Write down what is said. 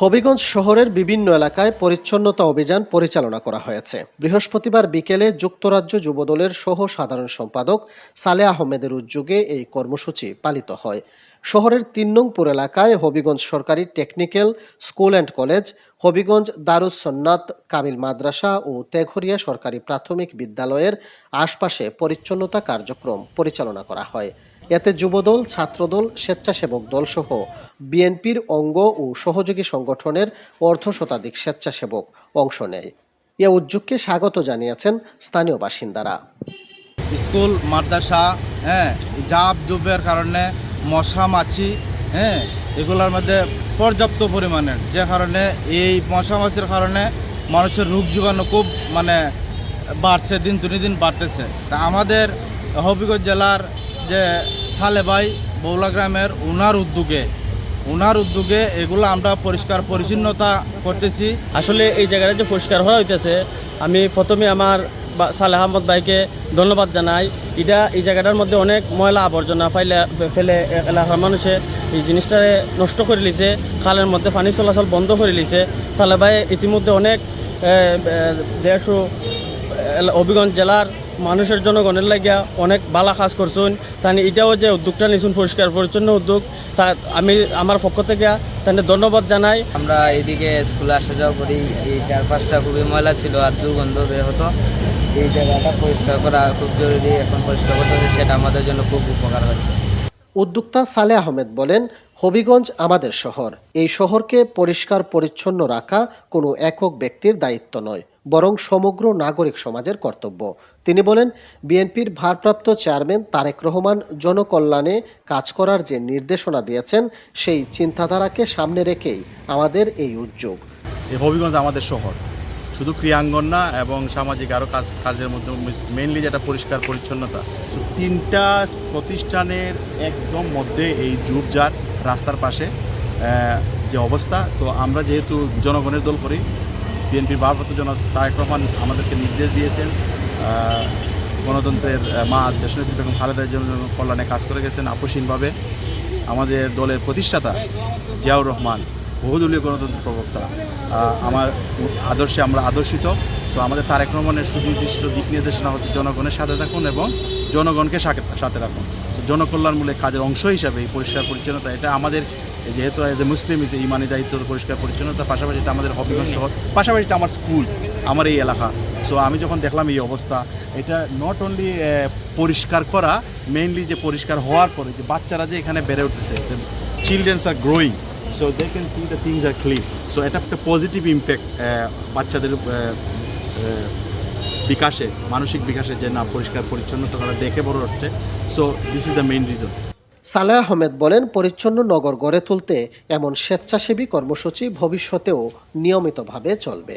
হবিগঞ্জ শহরের বিভিন্ন এলাকায় পরিচ্ছন্নতা অভিযান পরিচালনা করা হয়েছে। বৃহস্পতিবার বিকেলে যুক্তরাজ্য যুবদলের সহ সাধারণ সম্পাদক সালে আহমেদের উদ্যোগে এই কর্মসূচি পালিত হয়। শহরের তিন নং পুর এলাকায় হবিগঞ্জ সরকারি technical school and college, Habiganj Darus Sunnat Kamil Madrasa ও তেঘরিয়া সরকারি প্রাথমিক বিদ্যালয়ের আশপাশে পরিচ্ছন্নতা কার্যক্রম পরিচালনা করা হয়। এতে যুবদল, ছাত্রদল, স্বেচ্ছাসেবক দলসহ বিএনপির অঙ্গ ও সহযোগী সংগঠনের অর্ধ শতাধিক স্বেচ্ছাসেবক অংশ নেয়। এ উদ্যোগকে স্বাগত জানিয়েছেন স্থানীয় বাসিন্দারা। স্কুল, মাদ্রাসা হ্যাঁ জাপ জুবের কারণে মশা, মাছি হ্যাঁ এগুলোর মধ্যে পর্যাপ্ত পরিমাণের যে কারণে এই মশা, মাছির কারণে মানুষের রোগ জীবাণু খুব মানে বাড়ছে, দিন দিন বাড়তেছে। তা আমাদের হবিগঞ্জ জেলার যে সালেবাই বৌলা গ্রামের উনার উদ্যোগে উনার উদ্যোগে এগুলো আমরা পরিষ্কার পরিচ্ছন্নতা করতেছি। আসলে এই জায়গাটা যে পরিষ্কার হওয়া হইতেছে আমি প্রথমে আমার সালেহ আহমদ ভাইকে ধন্যবাদ জানাই। এটা এই জায়গাটার মধ্যে অনেক ময়লা আবর্জনা ফাইলে, ফেলে এলাকার মানুষে এই জিনিসটারে নষ্ট করে লিছে খালের মধ্যে পানি চলাচল বন্ধ করে লিছে সালে ভাই ইতিমধ্যে অনেক ও হবিগঞ্জ জেলার মানুষের জনগণের লাগিয়া অনেক বালা কাজ করছুন। তাই এটাও যে উদ্যোগটা নিছুন পরিষ্কার পরিচ্ছন্ন উদ্যোগ তা আমি আমার পক্ষ থেকে তাদের ধন্যবাদ জানাই। আমরা এদিকে স্কুলে আসা যাওয়া করি এই চারপাশটা খুবই ময়লা ছিল আর দুর্গন্ধ বের হতো। এই জায়গাটা পরিষ্কার করা খুব জরুরি এখন পরিষ্কার করতে হচ্ছে সেটা আমাদের জন্য খুব উপকার হচ্ছে। উদ্যোক্তা সালে আহমেদ বলেন হবিগঞ্জ আমাদের শহর। এই শহরকে পরিষ্কার পরিচ্ছন্ন রাখা কোনো একক ব্যক্তির দায়িত্ব নয়। বরং সমগ্র নাগরিক সমাজের কর্তব্য। তিনি বলেন, বিএনপির ভারপ্রাপ্ত চেয়ারম্যান তারেক রহমান জনকল্যাণে কাজ করার যে নির্দেশনা দিয়েছেন, সেই চিন্তাধারাকে সামনে রেখেই আমাদের এই উদ্যোগ। হবিগঞ্জ আমাদের শহর। শুধু ক্রিয়াঙ্গন না, এবং সামাজিক আরও কাজ, কাজের মধ্যে মেনলি যেটা পরিষ্কার পরিচ্ছন্নতা তিনটা প্রতিষ্ঠানের একদম মধ্যে এই ঝুপঝাড় রাস্তার পাশে যে অবস্থা, তো আমরা যেহেতু জনগণের দল করি বিএনপির ভারপ্রাপ্ত জন তারেক রহমান আমাদেরকে নির্দেশ দিয়েছেন। গণতন্ত্রের মা দেশনেত্রী বেগম খালেদার জন্য কল্যাণে কাজ করে গেছেন আপসীনভাবে আমাদের দলের প্রতিষ্ঠাতা জিয়াউর রহমান, বহুদলীয় গণতন্ত্র প্রবক্তা। আমার আদর্শে আমরা আদর্শিত। তো আমাদের তারেক রহমানের সুনির্দিষ্ট দিক নির্দেশনা হচ্ছে জনগণের সাথে থাকুন এবং জনগণকে সাথে- রাখুন। জনকল্যাণমূলক কাজের অংশ হিসাবে এই পরিষ্কার পরিচ্ছন্নতা, এটা আমাদের যেহেতু এজ এ মুসলিম ইজ ইমানি দায়িত্ব পরিষ্কার পরিচ্ছন্নতা পাশাপাশি এটা আমাদের হবিগঞ্জ শহর, পাশাপাশি এটা আমার স্কুল আমার এই এলাকা। সো আমি যখন দেখলাম এই অবস্থা, এটা নট অনলি পরিষ্কার করা মেইনলি যে পরিষ্কার হওয়ার পরে যে বাচ্চারা যে এখানে বেড়ে উঠতেছে childrens are growing so they can see the things are clean so এটা একটা পজিটিভ ইম্প্যাক্ট বাচ্চাদের বিকাশে, মানসিক বিকাশে যে না পরিষ্কার পরিচ্ছন্নতা তারা দেখে বড় হচ্ছে। So this is the main reason Saleh Ahmed বলেন পরিচ্ছন্ন নগর গড়ে তুলতে এমন স্বেচ্ছাসেবী কর্মসূচি ভবিষ্যতেও নিয়মিতভাবে চলবে।